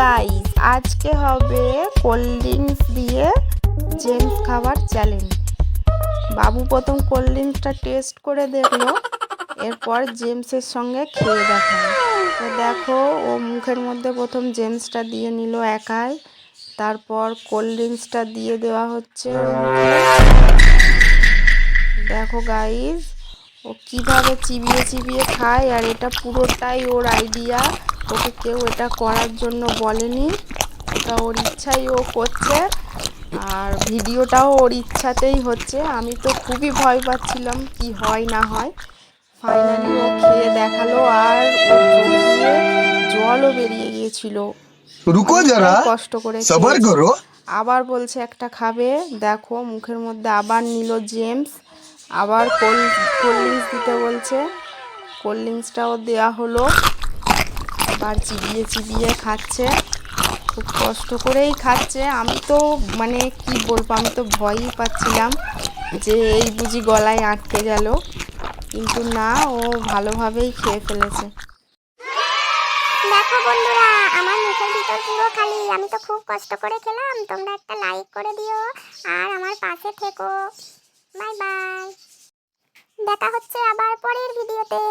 Guys আজকে হবে cold drinks দিয়ে জেমস খাবার চ্যালেঞ্জ বাবু প্রথম কোল্ড ড্রিঙ্কসটা টেস্ট করে দেখল, এরপর জেমসের সঙ্গে খেয়ে দেখাল তো দেখো, ও মুখের মধ্যে প্রথম জেমসটা দিয়ে নিল একাই, তারপর কোল্ড ড্রিঙ্কসটা দিয়ে দেওয়া হচ্ছে। দেখো গাইস ও কীভাবে চিবিয়ে চিবিয়ে খায়, আর এটা পুরোটাই ওর আইডিয়া ওকে কেউ এটা করার জন্য বলেনি। এটা ওর ইচ্ছাই ও করছে আর ভিডিওটাও ওর ইচ্ছাতেই হচ্ছে। আমি তো খুবই ভয় পাচ্ছিলাম কি হয় না হয়। ফাইনালি ও খেয়ে দেখাল আর জলও বেরিয়ে গিয়েছিল। কষ্ট করে। আবার বলছে একটা খাবে। দেখো মুখের মধ্যে আবার নিল জেমস। আবার কোল্ড কোল্ড ড্রিঙ্কস দিতে বলছে। কোল্ড ড্রিঙ্কসটাও দেওয়া হলো। আবার চিবিয়ে চিবিয়ে খাচ্ছে। খুব কষ্ট করেই খাচ্ছে। আমি তো মানে কি বলব, আমি তো ভয়ই পাচ্ছিলাম যে এই বুঝি গলায় আটকে গেল। কিন্তু না, ও ভালোভাবেই খেয়ে ফেলেছে। দেখো বন্ধুরা, আমার মুখের ভিতর পুরো খালি। আমি তো খুব কষ্ট করে খেলাম। তোমরা একটা লাইক করে দিও আর আমার পাশে থেকো। বাই বাই দেখা হচ্ছে আবার পরের ভিডিওতে।